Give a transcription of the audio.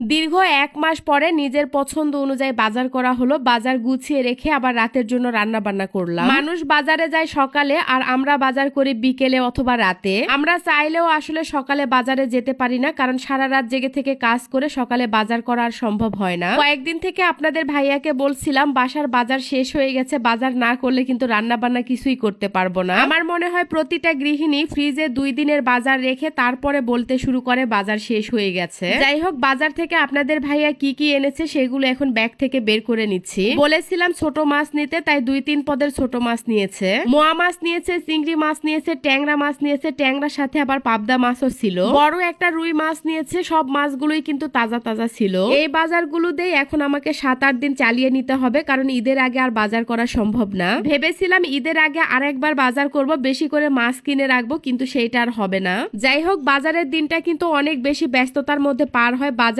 দীর্ঘ এক মাস পরে নিজের পছন্দ অনুযায়ী বাজার করা হলো। বাজার গুছিয়ে রেখে আবার রাতের জন্য রান্না বান্না করলাম। মানুষ বাজারে যায় সকালে আর আমরা বাজার করি বিকেলে অথবা রাতে। আমরা চাইলেও আসলে সকালে বাজারে যেতে পারি না, কারণ সারা রাত জেগে থেকে কাজ করে সকালে বাজার করা সম্ভব হয় না। কয়েকদিন থেকে আপনাদের ভাইয়াকে বলছিলাম, বাসার বাজার শেষ হয়ে গেছে, বাজার না করলে কিন্তু রান্না বান্না কিছুই করতে পারব না। আমার মনে হয় প্রতিটা গৃহিণী ফ্রিজে দুই দিনের বাজার রেখে তারপরে বলতে শুরু করে, বাজার শেষ হয়ে গেছে। যাই হোক, বাজার থেকে আপনাদের ভাইয়া কি কি এনেছে সেগুলো এখন ব্যাগ থেকে বের করে নিচ্ছি। বলেছিলাম ছোট মাছ নিতে, তাই দুই তিন পদের ছোট মাছ নিয়েছে। মোয়া মাছ নিয়েছে, চিংড়ি মাছ নিয়েছে, ট্যাংরা মাছ নিয়েছে, ট্যাংরার সাথে আবার পাবদা মাছও ছিল। বড় একটা রুই মাছ নিয়েছে, সব মাছগুলোই কিন্তু তাজা তাজা ছিল। এই বাজারগুলো দিয়ে এখন আমাকে সাত আট দিন চালিয়ে নিতে হবে, কারণ ঈদের আগে আর বাজার করা সম্ভব না। ভেবেছিলাম ঈদের আগে আর একবার বাজার করব, বেশি করে মাছ কিনে রাখব, কিন্তু সেইটা আর হবে না। যাই হোক, বাজারের দিনটা কিন্তু অনেক বেশি ব্যস্ততার মধ্যে পার হয় বাজার